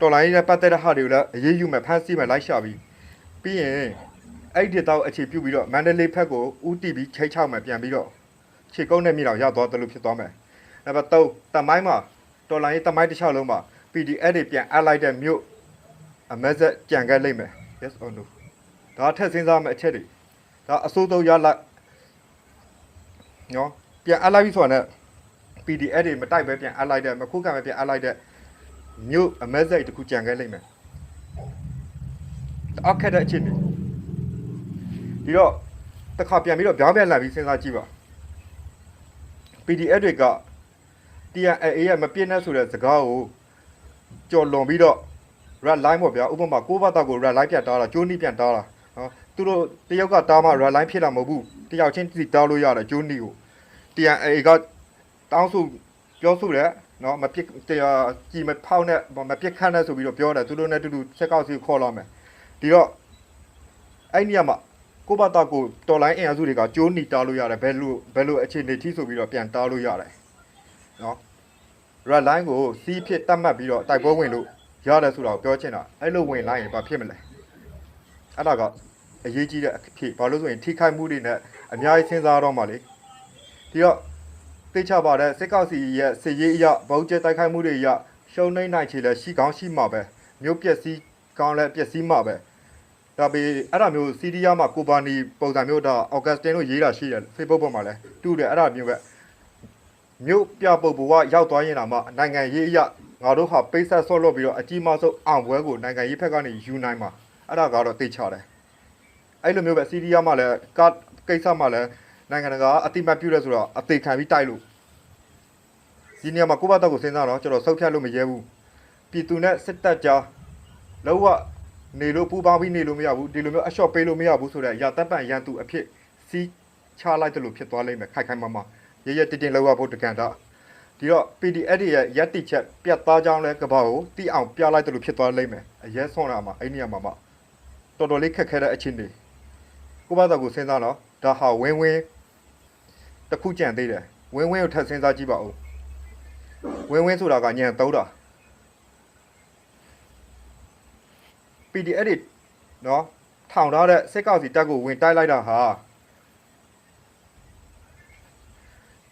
Speaker 1: တော်လိုင်းနဲ့ပတ်သက်တဲ့ဟာတွေကိုလည်းအရေးယူမယ်ဖမ်းဆီးမယ်လိုက်ရှာပြီးပြီးရင်အဲ့ဒီတော့အခြေပြုပြီးတော့မန္တလေးဘက်ကိုဥတီပြီးချိတ်ချောက်မယ်ပြန်ပြီးတော့ခြေကုန်းနဲ့မြေတော်ရောက်သွားတယ်လို့ဖြစ်သွားမယ်။နံပါတ်3တမိုင်းမှာတော်လိုင်းရေးတမိုင်းတစ်ချောက်လုံးမှာ PDF တွေပြန်အပ်လိုက်တဲ့မြို့အမက်ဆက်ကြံခဲ့လိမ့်မယ် yes or no ဒါထက်စဉ်းစားမယ့်အချက်တွေဒါအစိုးဆုံးရလိုက်နော်ပြန်အပ်လိုက်ပြီဆိုတာနဲ့ PDF တွေမတိုက်ပဲပြန်အပ်လိုက်တဲ့မခုခံပဲပြန်အပ်လိုက်တဲ့မြို့အမက်ဆက်တစ်ခုကြံခဲ့လိမ့်မယ်အောက်ခက်တဲ့အခြေအနေဒီတော့တစ်ခါပြန်ပြီးတော့ပြောင်းပြန်လာပြီးစဉ်းစားကြည့်ပါ PDF တွေက TNA ရဲ့မပြည့်နဲ့ဆိုတဲ့စကားကိုကြော်လွန်ပြီးတော့ red line ပေါ့ဗျာဥပမာကိုဘတ်တာကို red line ပြန်တားတာကျိုးနီးပြန်တားတာနော်သူတို့တယောက်ကတားမှ red line ဖြစ်တာမဟုတ်ဘူးတယောက်ချင်းစီတားလို့ရတယ်ကျိုးနီးကို TNA က တောင်းဆိုပြောဆိုတယ်နော်မပြစ်တရားကြည်မဖောက်နဲ့မပြစ်ခတ်နဲ့ဆိုပြီးတော့ပြောတယ်သူတို့နဲ့တူတူချက်ကောက်စီခေါ်လာမယ်ဒီတော့အဲ့ဒီနေရာမှာကိုဘတာကိုတော်လိုင်းအင်အားစုတွေကကျိုးနီတားလို့ရတယ်ဘယ်လိုဘယ်လိုအခြေအနေထိဆိုပြီးတော့ပြန်တားလို့ရတယ်နော် red line ကိုစီးဖြစ်တတ်မှတ်ပြီးတော့တိုက်ပွဲဝင်လို့ရတယ်ဆိုတာကိုပြောချင်တာအဲ့လိုဝင်လိုက်ရင်ဘာဖြစ်မလဲအဲ့ဒါကအရေးကြီးတဲ့အဖြစ်ဘာလို့ဆိုရင်ထိခိုက်မှုတွေနဲ့အများကြီးစဉ်းစားတော့မှလေဒီတော့ သိချပါတယ်စစ်ကောက်စီရဲ့စစ်ရေးအရဘုံကျဲတိုက်ခိုက်မှုတွေအရရှုံးနေနိုင်ချေလဲရှိကောင်းရှိမှာပဲမြို့ပျက်စီးကောင်းလဲပျက်စီးမှာပဲဒါပေအဲ့ဒါမျိုးစီးရီးယားမှာကိုပါနီပုံစံမျိုးဒါအော်ဂတ်စတင်တို့ရေးတာရှိတယ် Facebook ပေါ်မှာလဲတူတယ်အဲ့ဒါမျိုးပဲမြို့ပြပုတ်ဘဝရောက်သွားရင်တော့မှနိုင်ငံရေးအရငါတို့ဟာပိတ်ဆက်ဆော့လို့ပြီးတော့အကြီးမားဆုံးအောင်ပွဲကိုနိုင်ငံရေးဘက်ကနေယူနိုင်မှာအဲ့ဒါကတော့သိချတယ်အဲ့လိုမျိုးပဲစီးရီးယားမှာလည်းကကိစ္စမှာလည်းနိုင်ငံတကာအတိမတ်ပြုရဲဆိုတော့အသေးခံပြီးတိုက်လို့ ဒီနေရာမှာကိုယ့်ဘာတော့ကိုစဉ်းစားတော့ကျွန်တော်ဆုတ်ဖြတ်လို့မရဲဘူးပြည်သူနဲ့စစ်တပ်ကြားလုံးဝနေလို့ပူပေါင်းပြီးနေလို့မရဘူးဒီလိုမျိုးအလျှော့ပေးလို့မရဘူးဆိုတော့ရာတပ်ပံရန်သူအဖြစ်စီးချလိုက်တယ်လို့ဖြစ်သွားလိမ့်မယ်ခိုင်ခိုင်မာမာရရတည်တည်လောက်ရဖို့တကန်တော့ဒီတော့ PDF ရဲ့ရက်တိချက်ပြတ်သားကြောင်းလဲကဘာကိုတိအောင်ပြလိုက်တယ်လို့ဖြစ်သွားလိမ့်မယ်အရဲဆွန်တာမှာအဲ့နေရာမှာမှတော်တော်လေးခက်ခဲတဲ့အခြေအနေကိုဘာသာကိုစဉ်းစားတော့ဒါဟာဝင်းဝင်းတစ်ခုကြံသေးတယ်ဝင်းဝင်းကိုထပ်စဉ်းစားကြည့်ပါဦး ဝင်းဝင်းဆိုတာကညံသုံးတာ PDF တွေနော်ထောင်ထားတဲ့စစ်ကောက်စီတက်ကိုဝင်တိုက်လိုက်တာဟာ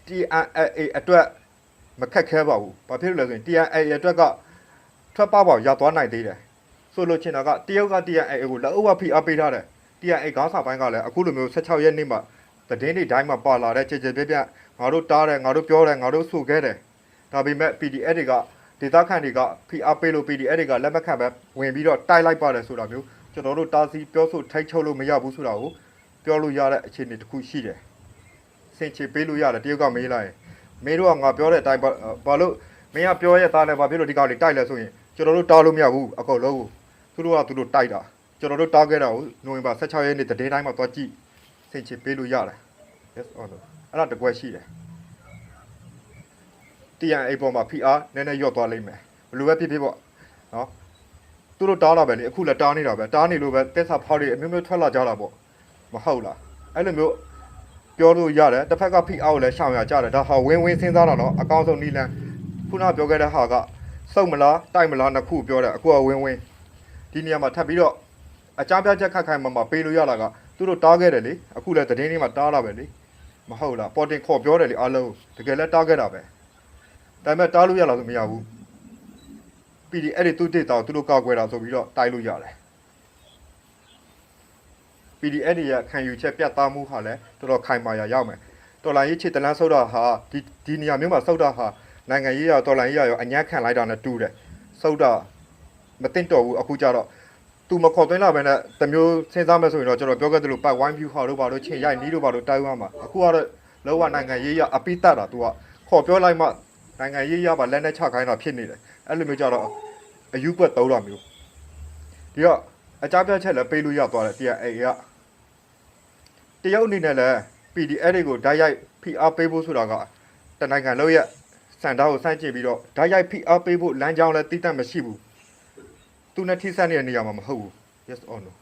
Speaker 1: TNA အတွက်မခက်ခဲပါဘူး။ဘာဖြစ်လို့လဲဆိုရင် TNA အတွက်ကထွက်ပေါက်ပေါက်ရသွားနိုင်သေးတယ်။ဆိုလိုချင်တာကတရုတ်က TNA ကိုလက်အုပ်ဝဖိအားပေးထားတယ်။ TNA ခေါင်းဆောင်ပိုင်းကလည်းအခုလိုမျိုး16ရက်နေ့မှာသတင်းတွေတိုင်းမှာပါလာတဲ့ကြည်ကြည်ပြပြငါတို့တားတယ်ငါတို့ပြောတယ်ငါတို့ဆိုခဲ့တယ်။ ဒါပေမဲ့ PDF တွေကဒေသခံတွေကဖိအားပေးလို့ PDF တွေကလက်မခံပဲဝင်ပြီးတော့တိုက်လိုက်ပါတယ်ဆိုတာမျိုးကျွန်တော်တို့တားစီပြောဆိုထိတ်ချုပ်လို့မရဘူးဆိုတာကိုပြောလို့ရတဲ့အခြေအနေတစ်ခုရှိတယ်။စင်ချေပေးလို့ရတယ်တရုတ်ကမေးလိုက်ရင်မင်းတို့ကငါပြောတဲ့အတိုင်းဘာဘာလို့မင်းကပြောရဲ့သားလဲဘာဖြစ်လို့ဒီကောင်လေးတိုက်လဲဆိုရင်ကျွန်တော်တို့တားလို့မရဘူးအကုန်လုံးကိုသူတို့ကသူတို့တိုက်တာကျွန်တော်တို့တားခဲ့တာကိုနိုဝင်ဘာ16ရက်နေ့တည်တိုင်းမှာသွားကြည့်စင်ချစ်ပေးလို့ရတယ် yes or no အဲ့ဒါတကွက်ရှိတယ် TNA ပေါ်မှာ PR နည်းနည်းရော့သွားလိမ့်မယ်ဘယ်လိုပဲဖြစ်ဖြစ်ပေါ့နော်သူတို့တားတာပဲလေအခုလည်းတားနေတာပဲတားနေလို့ပဲတက်စာဖောက်တွေအမျိုးမျိုးထွက်လာကြတာပေါ့မဟုတ်လားအဲ့လိုမျိုးပြောလို့ရတယ်တစ်ဖက်ကဖိအောက်ကိုလည်းရှောင်ရကြတယ်ဒါဟာဝင်းဝင်းစဉ်းစားတာတော့အကောင်းဆုံးနီလန်ခုနပြောခဲ့တဲ့ဟာကစုပ်မလားတိုက်မလားနှစ်ခုပြောတယ်အခုကဝင်းဝင်းဒီနေရာမှာထပ်ပြီးတော့အကြမ်းပြချက်ခက်ခိုင်မှာမှာပေးလို့ရတာကသူတို့တားခဲ့တယ်လေအခုလည်းသတင်းလေးမှာတားလာပဲလေမဟုတ်လားပေါ်တင်ခေါ်ပြောတယ်လေအားလုံးတကယ်လည်းတားခဲ့တာပဲ ဒါပေမဲ့တားလို့ရလားဆိုမရဘူး PD အဲ့ဒီသူ့ဒေတာကိုသူတို့ကောက်ွယ်တာဆိုပြီးတော့တိုက်လို့ရတယ် PDF တွေရခံယူချက်ပြတ်သားမှုဟာလည်းတော်တော်ခိုင်မာရာရောက်မယ်တော်လိုင်းရေးချစ်တလန်းဆုတ်တာဟာဒီဒီနေရာမျိုးမှာဆုတ်တာဟာနိုင်ငံရေးရတော်လိုင်းရေးရရောအညံ့ခံလိုက်တာနဲ့တူတယ်ဆုတ်တာမသိတော့ဘူးအခုကျတော့သူမခေါ်သွင်းလာပဲနဲ့တမျိုးစဉ်းစားမယ်ဆိုရင်တော့ကျွန်တော်ပြောခဲ့သလိုပတ်ဝိုင်းဖြူဟော်တို့ဘာလို့ချင်းရိုက်နီးတို့ဘာလို့တိုက်ဝမ်းမှာအခုကတော့လောကနိုင်ငံရေးရအပိတတ်တာ तू ကခေါ်ပြောလိုက်မှ နိုင်ငံရေးရပါလက်နဲ့ချခိုင်းတာဖြစ်နေတယ်အဲ့လိုမျိုးကြတော့အယူပွက်သုံးတာမျိုးဒီတော့အကြပြချက်လည်းပေးလို့ရသွားတယ် TNA ကတရုတ်အနေနဲ့လည်း PDF တွေကိုဓာတ်ရိုက် PR ပေးဖို့ဆိုတာကတနိုင်ငံလုံးရဲ့စံသားကိုစန့်ကျင်ပြီးတော့ဓာတ်ရိုက် PR ပေးဖို့လမ်းကြောင်းလည်းတိတက်မရှိဘူးသူနဲ့ထိစပ်နေတဲ့နေရာမှာမဟုတ်ဘူး yes or no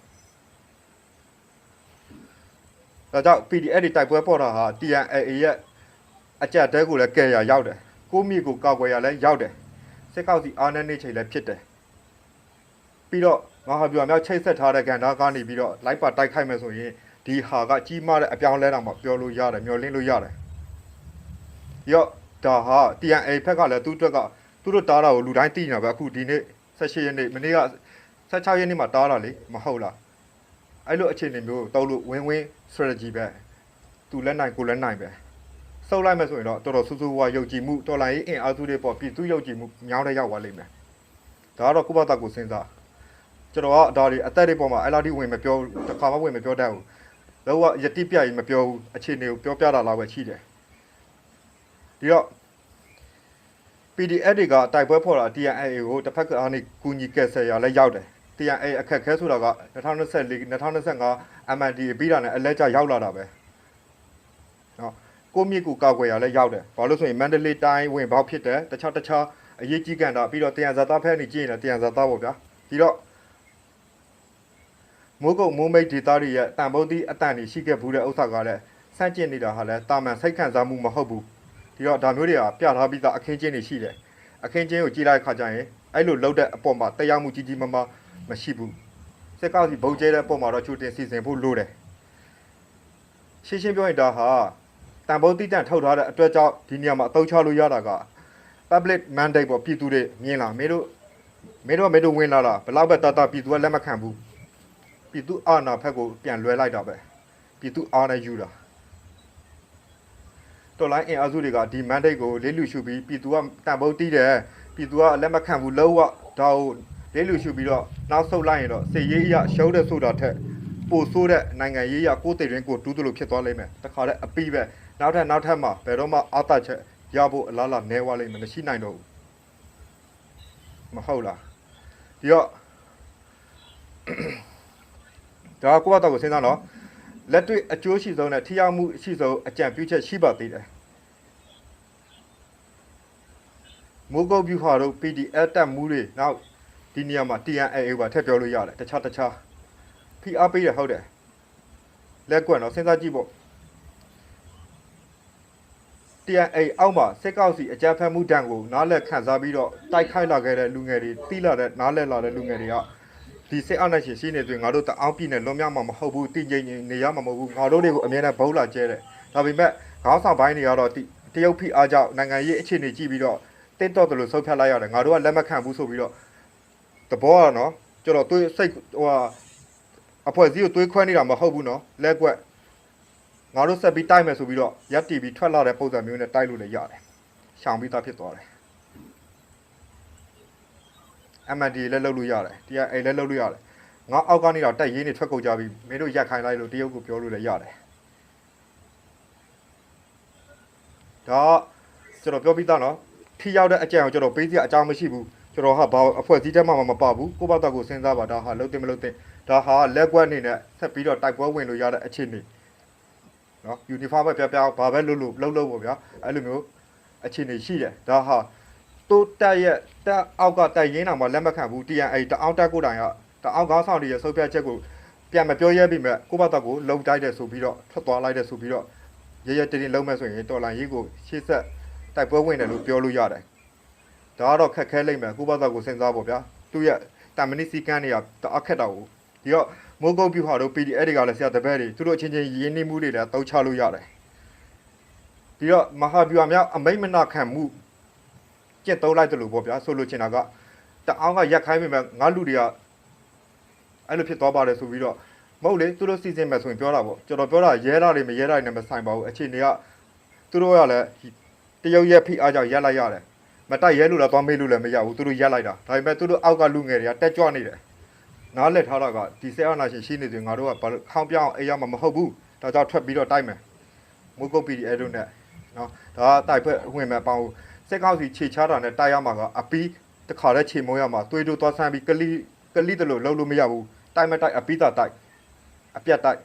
Speaker 1: ဒါကြောင့် PDF တွေတိုက်ပွဲပေါ်တာဟာ TNAA ရဲ့အကြက်တဲကိုလည်းကဲရရောက်တယ် ကိုမိကိုကောက်ွယ်ရလည်းရောက်တယ်စစ်ကောက်စီအားနဲ့နေချိန်လည်းဖြစ်တယ်ပြီးတော့မဟာဗျူဟာမြောက်ချိတ်ဆက်ထားတဲ့ကန်တာကနေပြီးတော့လိုက်ပါတိုက်ခိုက်မယ်ဆိုရင်ဒီဟာကကြီးမားတဲ့အပြောင်းလဲတော့မှပြောလို့ရတယ်မျောလင်းလို့ရတယ်ရော့ဒါဟာ TNA ဖက်ကလည်းသူ့အတွက်ကသူတို့တားတာကိုလူတိုင်းသိနေတာပဲအခုဒီနေ့16ရက်နေ့မနေ့က16ရက်နေ့မှာတားတာလေမဟုတ်လားအဲ့လိုအခြေအနေမျိုးတောက်လို့ဝင်းဝင်း strategy ပဲသူလက်နိုင်ကိုလက်နိုင်ပဲ စုပ်လိုက်မယ်ဆိုရင်တော့တော်တော်ဆူဆူဝါယုံကြည်မှုတော်လိုင်းရေးအင်အားစုတွေပေါ်ပြည်သူယုံကြည်မှုများတဲ့ရောက်သွားလိမ့်မယ်ဒါကတော့ကုဘတာကိုစဉ်းစားကျွန်တော်ကဒါတွေအသက်တွေပေါ်မှာအဲ့လောက်ထိဝင်မပြောတစ်ခါမှဝင်မပြောတတ်ဘူးလောကယတိပြကြီးမပြောဘူးအခြေအနေကိုပြောပြတာလောက်ပဲရှိတယ်ဒီတော့ PDF တွေကတိုက်ပွဲဖော်တာ TNA ကိုတစ်ဖက်ကအားနေကူညီကယ်ဆယ်ရလဲရောက်တယ် TNA အခက်ခဲဆိုတာက2024 2025 MND ပြီးတာနဲ့အလဲကျရောက်လာတာပဲနော် ကိုမြစ်ကူကောက်ွယ်ရလဲရောက်တယ်ဘာလို့ဆိုရင်မန္တလေးတိုင်းဝင်ပေါက်ဖြစ်တယ်တခြားတခြားအရေးကြီးကန်တာပြီးတော့တရားဇာတာဖက်နေကြည့်ရင်တရားဇာတာပေါ့ဗျာဒီတော့မိုးကုတ်မိုးမိတ်ဒေတာတွေရဲ့တန်ဖိုးသီးအတန်တွေရှိခဲ့ဘူးတဲ့ဥစ္စာကလည်းစန့်ကျင်နေတာဟာလည်းတာမန်စိတ်ခံစားမှုမဟုတ်ဘူးဒီတော့ဒါမျိုးတွေကပြထားပြီးသားအခင်းချင်းတွေရှိတယ်အခင်းချင်းကိုကြည့်လိုက်ခါကျရင်အဲ့လိုလောက်တဲ့အပေါ်မှာတရားမှုကြီးကြီးမားမားမရှိဘူးစစ်ကောက်စီဘုံကျဲတဲ့အပေါ်မှာတော့ချူတင်စီစဉ်ဖို့လိုတယ်ရှင်းရှင်းပြောရင်ဒါဟာ တန်ဖိုးသီးတန်ထုတ်ထားတဲ့အတွက်ကြောင့်ဒီနေရာမှာအသုံးချလို့ရတာက public mandate ပေါ့ပြည်သူတွေမြင်လာမင်းတို့မင်းတို့ကမင်းတို့ဝင်လာတာဘလောက်ပဲတတ်တတ်ပြည်သူကလက်မခံဘူးပြည်သူအာဏာဖက်ကိုပြန်လွှဲလိုက်တာပဲပြည်သူအာဏာယူတာတော်လိုင်းအင်အားစုတွေကဒီ mandate ကိုလေးလူရှုပြီးပြည်သူကတန်ဖိုးတီးတယ်ပြည်သူကလက်မခံဘူးလုံးဝဒါကိုလေးလူရှုပြီးတော့နောက်ဆုတ်လိုက်ရင်တော့စေရေးအရရှုံးတဲ့ဆိုတာထက်ပိုဆိုးတဲ့နိုင်ငံရေးအရကိုယ်တည်ရင်းကိုတူးတူလို့ဖြစ်သွားလိမ့်မယ်တခါတည်းအပြီးပဲ နောက်ထပ်နောက်ထပ်မှာဘယ်တော့မှအာသချက်ရဖို့အလားလာနဲသွားလိမ့်မယ်မရှိနိုင်တော့ဘူးမဟုတ်လားဒီတော့ဒါကကိုယ့်ဘာသာကိုစဉ်းစားတော့လက်တွေ့အကျိုးရှိဆုံးနဲ့ထိရောက်မှုရှိဆုံးအကြံပြုချက်ရှိပါသေးတယ်မိုးကုတ်ဗျူဟာတို့ PDF တက်မှုတွေနောက်ဒီနေရာမှာ TNAA ပါထည့်ပြောလို့ရတယ်တခြားတခြားဖိအားပေးရဟုတ်တယ်လက်ကွက်တော့စဉ်းစားကြည့်ပေါ့ TNA အောက်မှာစစ်ကောက်စီအကြမ်းဖက်မှုတံကိုနားလက်ခံစားပြီးတော့တိုက်ခိုက်လာခဲ့တဲ့လူငယ်တွေတီးလာတဲ့နားလက်လာတဲ့လူငယ်တွေကဒီစစ်အောက်နဲ့ရှင်ရှိနေသွင်းငါတို့တအောင်ပြည်နယ်လွန်မြောက်မှာမဟုတ်ဘူးတည်ငြိမ်နေရမှာမဟုတ်ဘူးငါတို့တွေကိုအမြဲတမ်းဘုံလာကျဲတယ်ဒါပေမဲ့ခေါင်းဆောင်ပိုင်းတွေကတော့တိတရုတ်ဖိအားကြောင့်နိုင်ငံရေးအခြေအနေကြည့်ပြီးတော့တင်းတော့တယ်လို့ဆုံးဖြတ်လိုက်ရတယ်ငါတို့ကလက်မခံဘူးဆိုပြီးတော့သဘောကနော်ကျွန်တော်တွေးစိတ်ဟိုဟာအဖွဲ့အစည်းကိုတွေးခွဲနေတာမဟုတ်ဘူးနော်လက်ကွက် ငါတို့ဆက်ပြီးတိုက်မယ်ဆိုပြီးတော့ရက်တီပြီးထွက်လာတဲ့ပုံစံမျိုးနဲ့တိုက်လို့လည်းရတယ်။ရှောင်ပြီးသားဖြစ်သွားတယ်။ MND လည်းလုပ်လို့ရတယ်။ TI လည်းလုပ်လို့ရတယ်။ငါအောက်ကနေတော့တက်ရေးနေထွက်ကုန်ကြပြီးမင်းတို့ရက်ခိုင်းလိုက်လို့တရုတ်ကိုပြောလို့လည်းရတယ်။ဒါကျွန်တော်ပြောပြီးသားနော်။ထိရောက်တဲ့အကြံကိုကျွန်တော်ပေးစရာအကြောင်းမရှိဘူး။ကျွန်တော်ဟာဘာအဖွဲ့အစည်းထဲမှာမပါဘူး။ကိုယ့်ဘာသာကိုစဉ်းစားပါဒါဟာလုံးတင်မလုံးတင်ဒါဟာလက်ကွက်အနေနဲ့ဆက်ပြီးတော့တိုက်ပွဲဝင်လို့ရတဲ့အခြေအနေ နော်ယူနီဖောင်းပဲပြပြဘာပဲလုပ်လို့လုပ်လို့ပေါ့ဗျာအဲ့လိုမျိုးအခြေအနေရှိတယ်ဒါဟာတိုးတက်ရဲ့တက်အောက်ကတိုက်ရင်းတောင်မှလက်မခံဘူး TNA တအောင်တက်ကိုတိုင်ကတအောင်ကောင်းဆောင်တွေရဲ့ဆုတ်ပြတ်ချက်ကိုပြန်မပြောရဲပြီမဲ့ကိုယ့်ဘက်တော့ကိုလုံတိုက်တယ်ဆိုပြီးတော့ထွက်သွားလိုက်တယ်ဆိုပြီးတော့ရရတင်းတင်းလုံးမဲ့ဆိုရင်တော်လိုင်းရေးကိုရှေ့ဆက်တိုက်ပွဲဝင်တယ်လို့ပြောလို့ရတယ်ဒါကတော့ခက်ခဲလိမ့်မယ်ကိုယ့်ဘက်တော့ကိုစဉ်းစားပေါ့ဗျာသူ့ရဲ့တာမဏိစီကန်းတွေကတအခက်တော့ဘူး ဒီတော့မိုးကုတ်ပြူဟာတို့ PDF တွေကလည်းဆရာတပည့်တွေသူတို့အချင်းချင်းရင်းနှီးမှုတွေလည်းတောက်ချလို့ရတယ်ပြီးတော့မဟာဗျူဟာများအမိတ်မနာခံမှုကျင့်သုံးလိုက်တယ်လို့ပေါ့ဗျာဆိုလိုချင်တာကတအောင်ကရက်ခိုင်းမိမဲ့ငါလူတွေကအဲ့လိုဖြစ်သွားပါတယ်ဆိုပြီးတော့မဟုတ်လေသူတို့စီစဉ်မယ်ဆိုရင်ပြောတာပေါ့ကျွန်တော်ပြောတာရဲတာတွေမရဲတာတွေနဲ့မဆိုင်ပါဘူးအခြေအနေကသူတို့ကလည်းတရုတ်ရဲ့ဖိအားကြောင့်ရက်လိုက်ရတယ်မတိုက်ရဲလို့လည်းသွားမေးလို့လည်းမရဘူးသူတို့ရက်လိုက်တာဒါပေမဲ့သူတို့အောက်ကလူငယ်တွေကတက်ကြွနေတယ် နားလက်ထားတာကဒီဆက်အနာရှင်ရှိနေတယ်ငါတို့ကဘာလို့ခေါင်းပြောင်းအေးရမှာမဟုတ်ဘူးဒါကြောင့်ထွက်ပြီးတော့တိုက်မယ်မုတ်ကုတ်ပီဒီအဲ့တို့နဲ့နော်ဒါကတိုက်ဖက်ဝင်မဲ့ပေါင်းစက်ကောက်စီခြေချတာနဲ့တိုက်ရမှာကအပီးတခါတည်းခြေမုံရမှာသွေးတို့သွားဆန်းပြီးကလိကလိတလို့လှုပ်လို့မရဘူးတိုက်မတိုက်အပီးသာတိုက်အပြတ်တိုက်